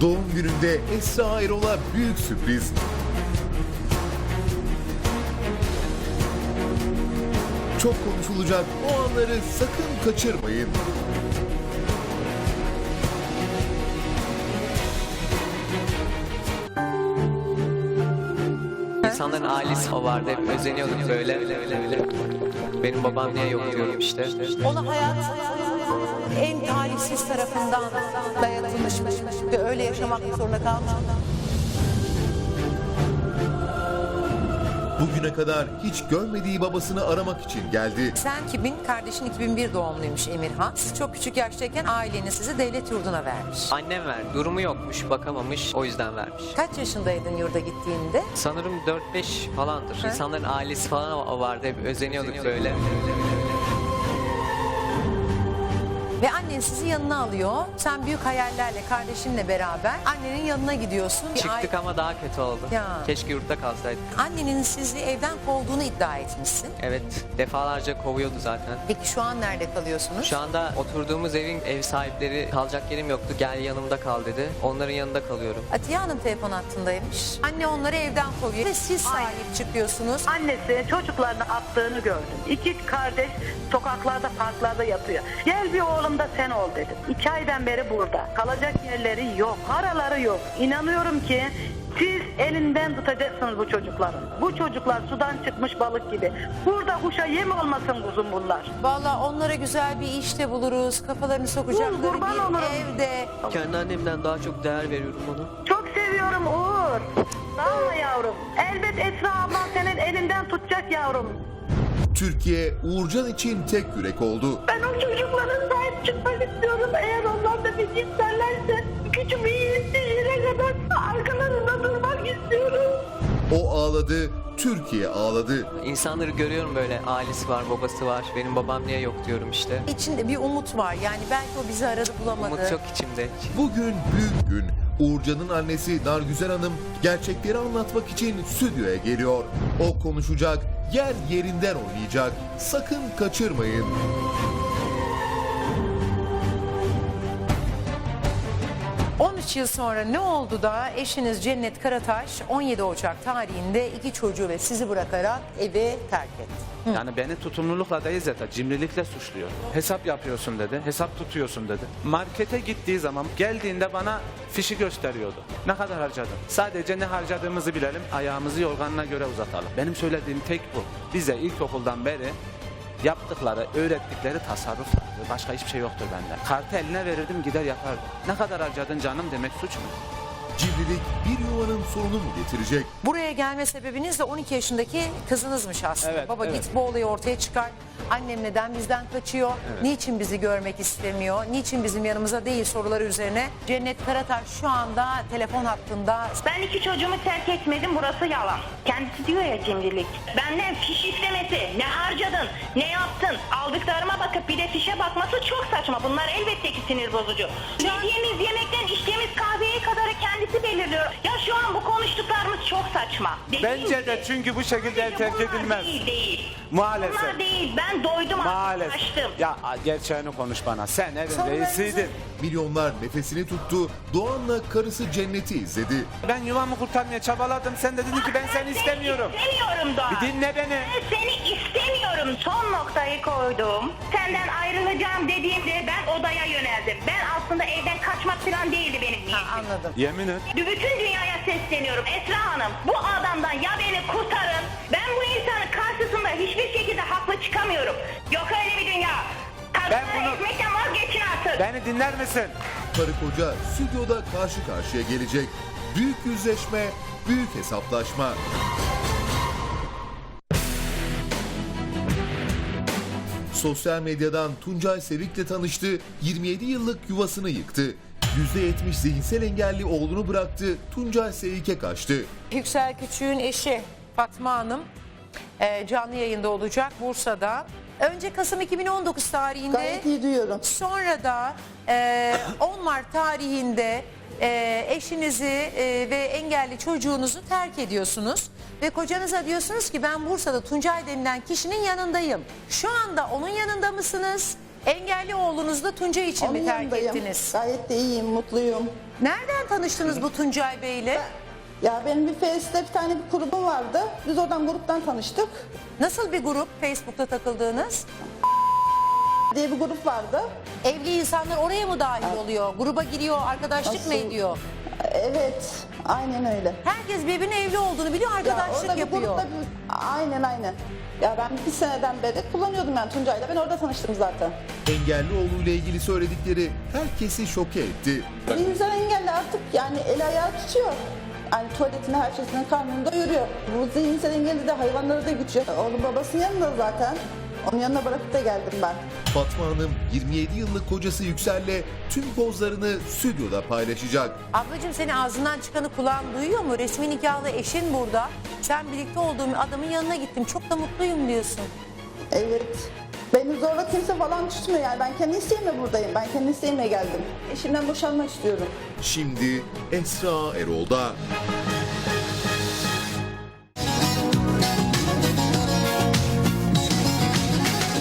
Doğum gününde Esra Erol'a büyük sürpriz. Çok konuşulacak o anları sakın kaçırmayın. İnsanların ailesi vardı. Hep özeniyorduk böyle. Benim babam niye yok diyorum işte. Ona hayat en talihsiz tarafından dayatılmış ve öyle yaşamak zorunda kalmış. Bugüne kadar hiç görmediği babasını aramak için geldi. Sen kimin? Kardeşin 2001 doğumluymuş Emirhan. Siz çok küçük yaştayken aileniz sizi devlet yurduna vermiş. Annem verdi. Durumu yokmuş, bakamamış. O yüzden vermiş. Kaç yaşındaydın yurda gittiğinde? Sanırım 4-5 falandır. İnsanların ailesi falan vardı. Hep özeniyorduk böyle. Ve annen sizi yanına alıyor. Sen büyük hayallerle kardeşinle beraber annenin yanına gidiyorsun. Bir Çıktık aile- ama daha kötü oldu. Ya. Keşke yurtta kalsaydık. Annenin sizi evden kovduğunu iddia etmişsin. Evet, defalarca kovuyordu zaten. Peki şu an nerede kalıyorsunuz? Şu anda oturduğumuz evin ev sahipleri kalacak yerim yoktu. Gel yanımda kal dedi. Onların yanında kalıyorum. Atiye Hanım telefon hattındaymış. Anne onları evden kovuyor ve siz sahip çıkıyorsunuz. Annesi çocuklarını attığını gördüm. İki kardeş sokaklarda, parklarda yatıyor. Gel bir oğlum da sen ol dedim. İki aydan beri burada. Kalacak yerleri yok, paraları yok. İnanıyorum ki siz elinden tutacaksınız bu çocukların. Bu çocuklar sudan çıkmış balık gibi. Burada kuşa yem olmasın kuzum bunlar. Vallahi onlara güzel bir işte buluruz. Kafalarını sokacakları kurban bir olurum. evde. Kendi annemden daha çok değer veriyorum ona. Çok seviyorum Uğur. Sağ ol yavrum. Elbet Esra ablan senin elinden tutacak yavrum. Türkiye Uğurcan için tek yürek oldu. Ben o çocuklara sahip çıkmak istiyorum. Eğer onlar da bir isterlerse gücümü yettiğine kadar arkalarında durmak istiyorum. O ağladı, Türkiye ağladı. İnsanları görüyorum böyle ailesi var, babası var. Benim babam niye yok diyorum işte. İçinde bir umut var. Yani belki o bizi aradı bulamadı. Umut çok içimde. Bugün büyük gün. Uğurcan'ın annesi Nargüzel Hanım gerçekleri anlatmak için stüdyoya geliyor. O konuşacak, yer yerinden oynayacak. Sakın kaçırmayın. 13 yıl sonra ne oldu da eşiniz Cennet Karataş 17 Ocak tarihinde iki çocuğu ve sizi bırakarak evi terk etti? Yani beni tutumlulukla değil zaten cimrilikle suçluyor. Hesap yapıyorsun dedi, hesap tutuyorsun dedi. Markete gittiği zaman geldiğinde bana fişi gösteriyordu. Ne kadar harcadın? Sadece ne harcadığımızı bilelim, ayağımızı yorganına göre uzatalım. Benim söylediğim tek bu. Bize ilkokuldan beri yaptıkları, öğrettikleri tasarruflardı. Başka hiçbir şey yoktur bende. Kartı eline verirdim gider yapardım. Ne kadar harcadın canım demek suç mu? Cimrilik bir yuvanın sonunu mu getirecek? Buraya gelme sebebiniz de 12 yaşındaki kızınızmış aslında. Evet, Baba evet. git bu olayı ortaya çıkar. Annem neden bizden kaçıyor? Niçin bizi görmek istemiyor? Niçin bizim yanımıza değil soruları üzerine Cennet Karataş şu anda telefon hattında. Ben iki çocuğumu terk etmedim burası yalan. Kendisi diyor ya cimrilik. Benden fiş istemesi, ne harcadın, ne yaptın, aldıklarıma bakıp bir de fişe bakması çok saçma. Bunlar elbette ki sinir bozucu. Yediğimiz yemekten saçma. Değil Bence de mi? çünkü bu şekilde terk Bunlar edilmez. Değil değil. Maalesef. Bunlar değil. Ben doydum artık Maalesef. açtım. Ya gerçeğini konuş bana. Sen evin reisiydin. Milyonlar nefesini tuttu, Doğan'la karısı Cennet'i izledi. Ben yuvamı kurtarmaya çabaladım. Sen de dedin ki ben seni istemiyorum. İstemiyorum Doğan. Bir dinle beni. Ben seni istemiyorum. Son noktayı koydum. Senden ayrılacağım dediğimde ben odaya yöneldim. Ben aslında evden kaçmak falan değildi benim niyetim. Ha, anladım. Yemin et. Bütün dünyaya sesleniyorum Esra Hanım. Bu adamdan ya beni kurtarın. Ben bu insanın karşısında hiçbir şekilde haklı çıkamıyorum. Yok öyle bir dünya. Ben Kadınları bunu- ekmekten vazgeçin artık. Beni dinler misin? Karı koca stüdyoda karşı karşıya gelecek. Büyük yüzleşme, büyük hesaplaşma. Sosyal medyadan Tuncay Sevik'le tanıştı, 27 yıllık yuvasını yıktı. %70 zihinsel engelli oğlunu bıraktı, Tuncay Sevik'e kaçtı. Yüksel Küçük'ün eşi Fatma Hanım e, canlı yayında olacak Bursa'da. Önce Kasım 2019 tarihinde Gayet iyi duyuyorum. sonra da e, 10 Mart tarihinde e, eşinizi e, ve engelli çocuğunuzu terk ediyorsunuz. Ve kocanıza diyorsunuz ki ben Bursa'da Tuncay denilen kişinin yanındayım. Şu anda onun yanında mısınız? Engelli oğlunuzla Tuncay için Onun mi terk yanındayım. ettiniz? Gayet de iyiyim, mutluyum. Nereden tanıştınız bu Tuncay Bey'le? Ya benim bir Face'te bir tane bir grubum vardı. Biz oradan gruptan tanıştık. Nasıl bir grup Facebook'ta takıldığınız? diye bir grup vardı. Evli insanlar oraya mı dahil oluyor? Gruba giriyor, arkadaşlık mı Nasıl? ediyor? Evet, aynen öyle. Herkes birbirinin evli olduğunu biliyor, Ya arkadaşlık orada bir yapıyor. grupta bir... Aynen aynen. Ya ben bir seneden beri kullanıyordum yani Tuncay'la. Ben orada tanıştım zaten. Engelli oğluyla ilgili söyledikleri herkesi şoke etti. Bir insan engelli artık yani el ayağı tutuyor. Yani tuvaletini her şeyini karnında yürüyor. Bu zihinsel engelli de hayvanları da güçüyor. Oğlum babasının yanında zaten. Onun yanına bırakıp da geldim ben. Fatma Hanım 27 yıllık kocası Yüksel'le tüm pozlarını stüdyoda paylaşacak. Ablacığım senin ağzından çıkanı kulağın duyuyor mu? Resmi nikahlı eşin burada. Sen birlikte olduğum adamın yanına gittim. Çok da mutluyum diyorsun. Evet. Beni zorla kimse falan tutmuyor yani. Ben kendi isteğimle buradayım. Ben kendi isteğimle geldim. Eşimden boşanmak istiyorum. Şimdi Esra Erol'da.